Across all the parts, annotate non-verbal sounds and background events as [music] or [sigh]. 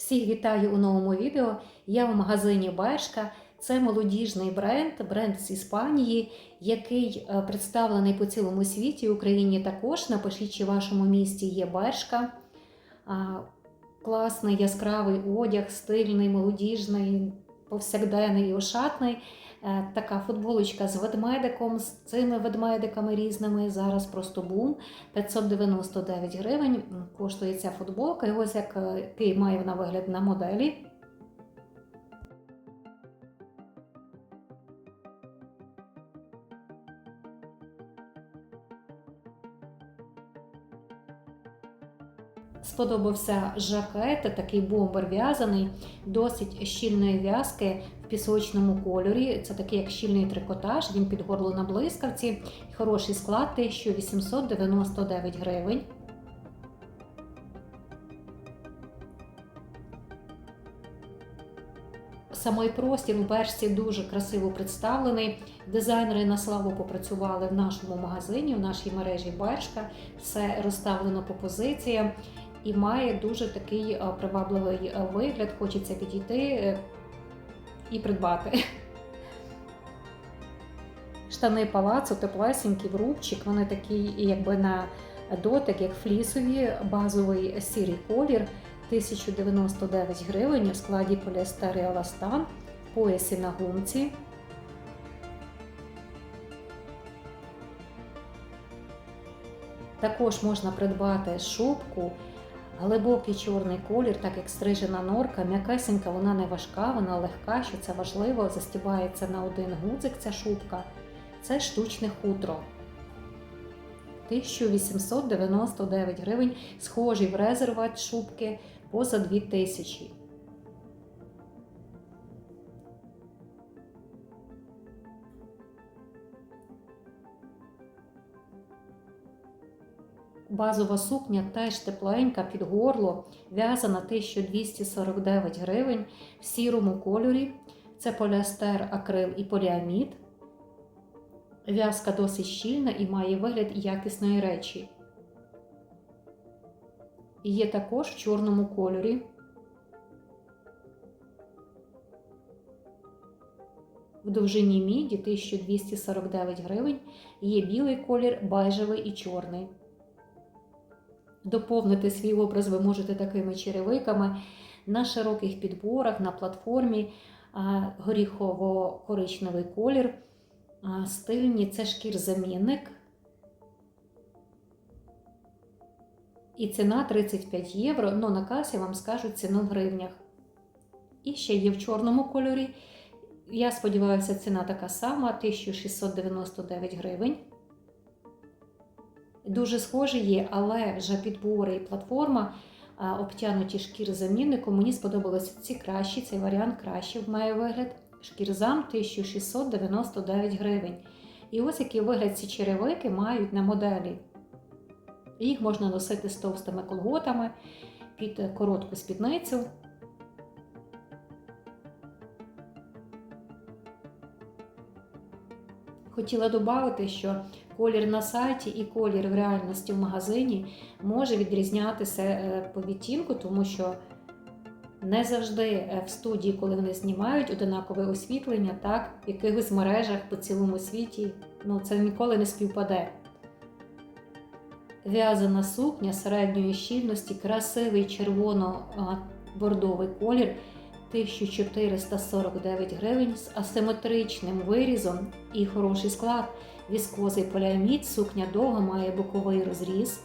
Всіх вітаю у новому відео. Я в магазині Бершка. Це молодіжний бренд, бренд з Іспанії, який е, представлений по цілому світі. в Україні також. Напишіть, чи в вашому місті є Бершка. Класний яскравий одяг, стильний, молодіжний, повсякденний і ошатний. Е, Така футболочка з ведмедиком, з цими ведмедиками різними. Зараз просто бум. 599 гривень коштує ця футболка. І ось е, який має вона вигляд на моделі. Сподобався жакет, такий бомбер в'язаний, досить щільної в'язки в пісочному кольорі. Це такий як щільний трикотаж, він під горло на блискавці. Хороший склад 1899 гривень. Самий простір у Бершці дуже красиво представлений. Дизайнери на славу попрацювали в нашому магазині, в нашій мережі Бершка. Все розставлено по позиціям і має дуже такий е, привабливий е, вигляд. Хочеться підійти е, і придбати. [laughs] Штани палацу, теплесенькі, в рубчик, вони такі, якби на дотик, як флісові, базовий сірий колір. 1099 гривень в складі поліестер і еластан, поясі на гумці. Також можна придбати шубку, глибокий чорний колір, так як стрижена норка, м'якесенька, вона не важка, вона легка, що це важливо, застібається на один гудзик ця шубка. Це штучне хутро. 1899 гривень, схожий в резерват шубки поза 2000. Базова сукня теж тепленька під горло, в'язана 1249 гривень в сірому кольорі. Це поліестер, акрил і поліамід. В'язка досить щільна і має вигляд якісної речі. Є також в чорному кольорі. В довжині міді 1249 гривень. Є білий колір, бежевий і чорний. Доповнити свій образ ви можете такими черевиками на широких підборах, на платформі, горіхово-коричневий колір. Стильні це шкір-замінник. І ціна 35 євро, але на касі вам скажуть ціну в гривнях. І ще є в чорному кольорі. Я сподіваюся, ціна така сама 1699 гривень. Дуже схожі є, але вже підбори і платформа обтянуті шкір-замінником. Мені сподобалися ці кращі, цей варіант краще має вигляд. Шкірзам 1699 гривень. І ось який вигляд ці черевики мають на моделі. Їх можна носити з товстими колготами під коротку спідницю. Хотіла додати, що колір на сайті і колір в реальності в магазині може відрізнятися е, по відтінку, тому що не завжди е, в студії, коли вони знімають одинакове освітлення, так, в якихось мережах по цілому світі, ну це ніколи не співпаде. В'язана сукня середньої щільності, красивий червоно-бордовий колір 1449 гривень з асиметричним вирізом і хороший склад. Віскозий поліамід, сукня довга, має боковий розріз.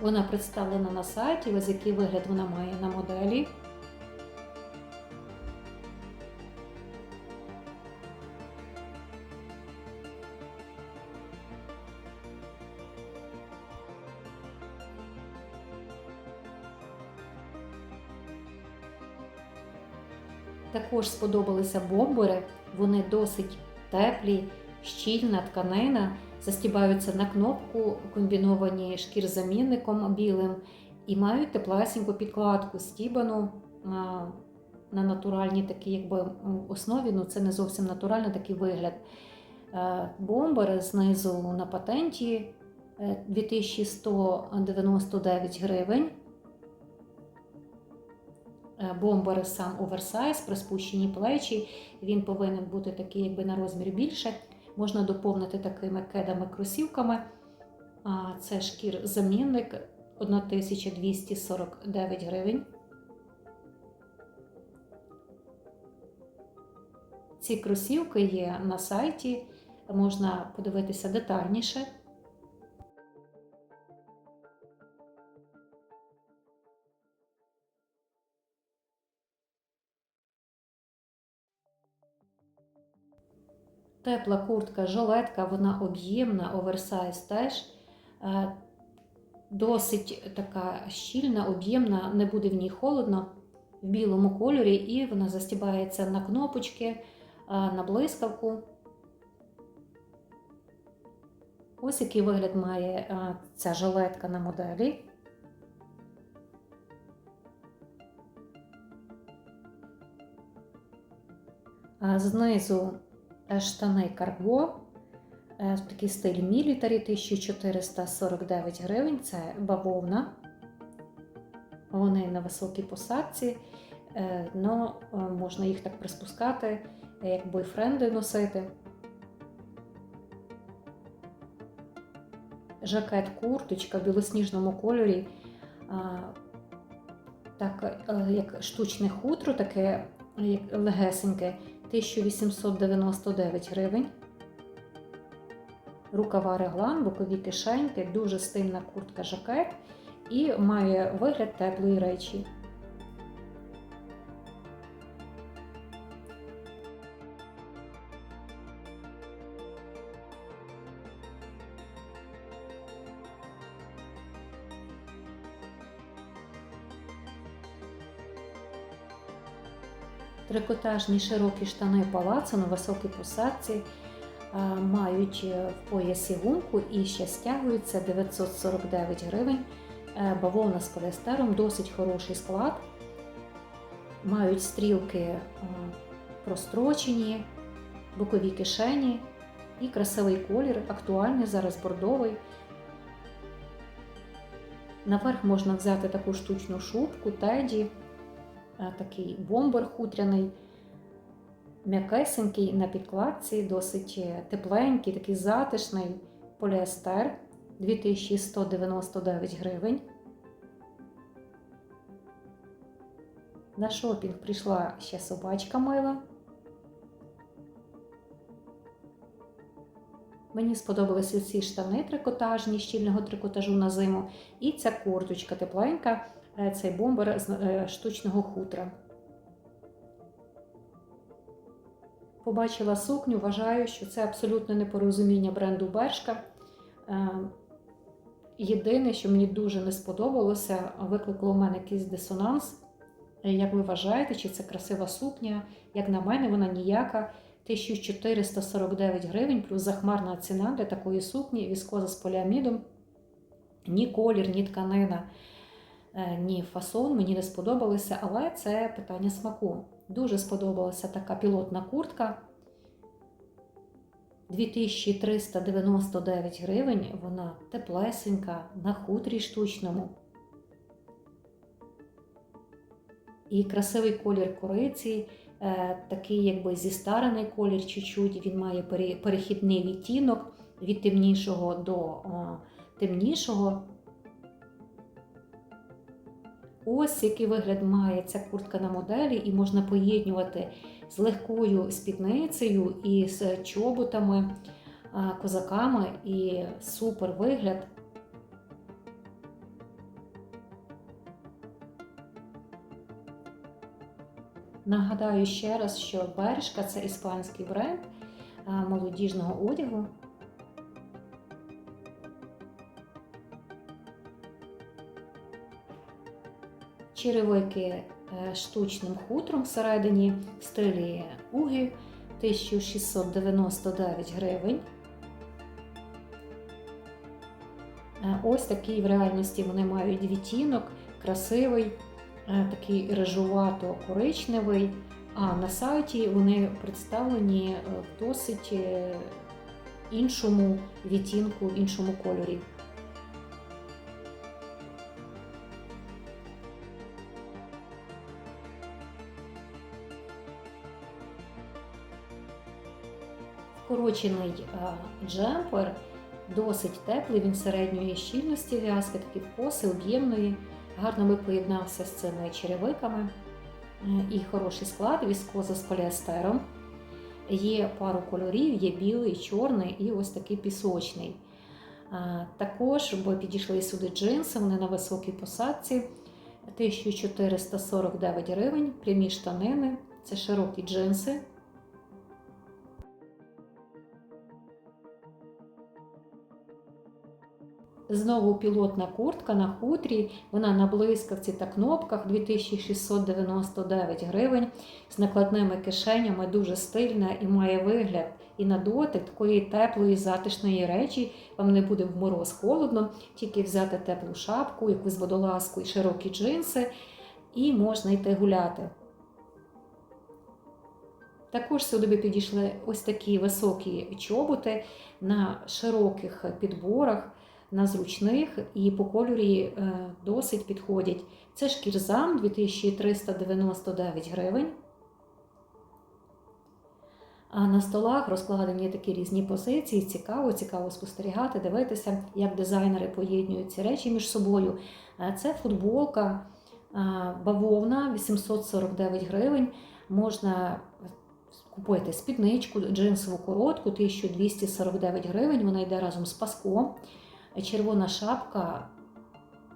Вона представлена на сайті, ось який вигляд вона має на моделі. Також сподобалися бомбери, вони досить теплі, щільна тканина, застібаються на кнопку, комбіновані шкірзамінником білим і мають теплесеньку підкладку стібану на, на натуральній такій якби, основі. Ну це не зовсім натуральний такий вигляд. Е, Бомбери знизу на патенті е, 2199 гривень. Е, Бомбер сам оверсайз, приспущені плечі. Він повинен бути такий, якби на розмір більше. Можна доповнити такими кедами-кросівками. Це шкір замінник 1249 гривень. Ці кросівки є на сайті, можна подивитися детальніше. Тепла куртка, жилетка, вона об'ємна, оверсайз теж. Е, Досить така щільна, об'ємна, не буде в ній холодно в білому кольорі, і вона застібається на кнопочки, е, на блискавку. Ось який вигляд має е, ця жилетка на моделі. Знизу штани карго, е, такий стиль мілітарі 1449 гривень. Це бавовна. Вони на високій посадці, але можна їх так приспускати, як бойфренди носити. Жакет, курточка в білосніжному кольорі, так, е, як штучне хутро, таке легесеньке, 1899 гривень. Рукава реглан, бокові кишеньки, дуже стильна куртка жакет і має вигляд теплої речі. Трикотажні широкі штани палацу на високій посадці мають е, в поясі гумку і ще стягуються 949 гривень. Е, Бавовна з поліестером, досить хороший склад. Мають стрілки е, прострочені, бокові кишені і красивий колір, актуальний зараз бордовий. Наверх можна взяти таку штучну шубку, теді, е, такий бомбер хутряний, м'якесенький на підкладці, досить е, тепленький, такий затишний поліестер 2199 гривень. На шопінг прийшла ще собачка мила. Мені сподобалися ці штани трикотажні, щільного трикотажу на зиму. І ця курточка тепленька, е, цей бомбер з е, штучного хутра. Побачила сукню, вважаю, що це абсолютно непорозуміння бренду Бершка. Е, Єдине, що мені дуже не сподобалося, викликало у мене якийсь дисонанс. Як ви вважаєте, чи це красива сукня? Як на мене, вона ніяка. 1449 гривень плюс захмарна ціна для такої сукні, віскоза з поліамідом. Ні колір, ні тканина, е, ні фасон мені не сподобалися, але це питання смаку. Дуже сподобалася така пілотна куртка. 2399 гривень, вона теплесенька, на хутрі штучному. І красивий колір кориці, е, такий якби зістарений колір чуть-чуть, він має перехідний відтінок від темнішого до темнішого. Ось який вигляд має ця куртка на моделі, і можна поєднувати з легкою спідницею і з чоботами, козаками, і супер вигляд. Нагадаю ще раз, що Бершка це іспанський бренд молодіжного одягу. Черевики е, штучним хутром всередині в стилі угі 1699 гривень. Е, Ось такий в реальності вони мають відтінок, красивий. Е, такий рижувато-коричневий, а на сайті вони представлені в досить іншому відтінку, іншому кольорі. Укорочений е, джемпер, досить теплий, він середньої щільності в'язки, такі вкоси, об'ємної, гарно би поєднався з цими черевиками. Е, І хороший склад, віскоза з поліестером. Є пару кольорів, є білий, чорний і ось такий пісочний. Також бо підійшли сюди джинси, вони на високій посадці. 1449 гривень, прямі штанини, це широкі джинси. Знову пілотна куртка на хутрі, вона на блискавці та кнопках. 2699 гривень. З накладними кишенями, дуже стильна і має вигляд. І на дотик такої теплої затишної речі. Вам не буде в мороз холодно, тільки взяти теплу шапку, якусь водолазку і широкі джинси, і можна йти гуляти. Також сюди підійшли ось такі високі чоботи на широких підборах на зручних і по кольорі е, досить підходять. Це шкірзам 2399 гривень. А на столах розкладені такі різні позиції. Цікаво, цікаво спостерігати, дивитися, як дизайнери поєднують ці речі між собою. Е, Це футболка е, бавовна 849 гривень. Можна купити спідничку, джинсову коротку 1249 гривень. Вона йде разом з паском. Червона шапка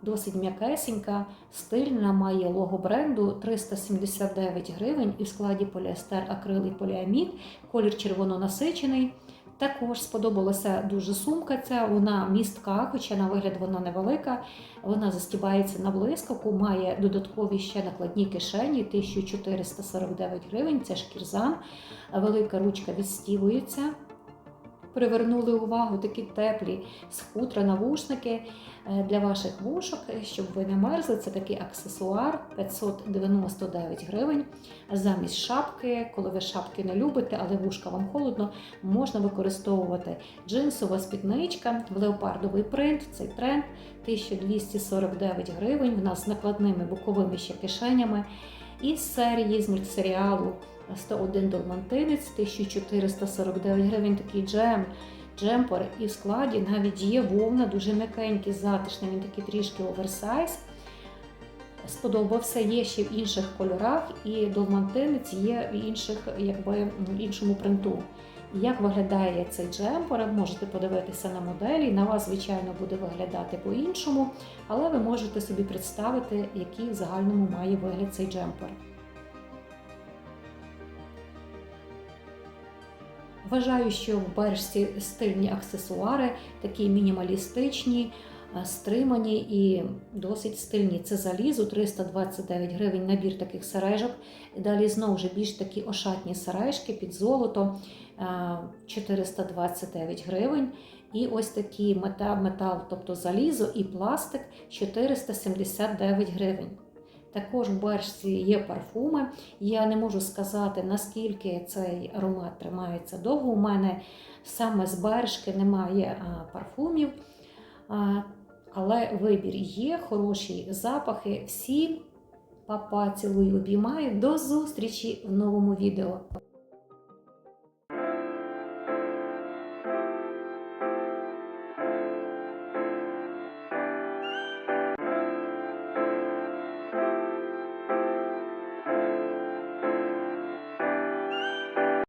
досить м'якесенька, стильна, має лого бренду 379 гривень і в складі поліестер, акрил і поліамід, колір червоно-насичений. Також сподобалася дуже сумка. Ця вона містка, хоча на вигляд вона невелика. Вона застібається на блискавку, має додаткові ще накладні кишені 1449 гривень. Це шкірзам. Велика ручка відстівується привернули увагу такі теплі з навушники е, для ваших вушок, щоб ви не мерзли. Це такий аксесуар 599 гривень. Замість шапки, коли ви шапки не любите, але вушка вам холодно, можна використовувати джинсова спідничка, леопардовий принт, цей тренд 1249 гривень. В нас з накладними боковими ще кишенями. І серії з мультсеріалу 101 долмантинець, 1449 гривень такий джем, джемпер. І в складі навіть є вовна, дуже м'якенький, затишний, він такий трішки оверсайз. Сподобався, є ще в інших кольорах, і долмантинець є в інших, якби, іншому принту. Як виглядає цей джемпер, можете подивитися на моделі. На вас, звичайно, буде виглядати по-іншому, але ви можете собі представити, який в загальному має вигляд цей джемпер. Вважаю, що в бережці стильні аксесуари, такі мінімалістичні, е, стримані і досить стильні. Це залізо 329 гривень набір таких сережок. Далі знову ж більш такі ошатні сережки під золото 429 гривень. І ось такі метал, метал, тобто залізо і пластик 479 гривень. Також в бершці є парфуми. Я не можу сказати, наскільки цей аромат тримається довго. У мене саме з бершки немає парфумів, але вибір є, хороші запахи. Всі папа цілую обіймаю. До зустрічі в новому відео.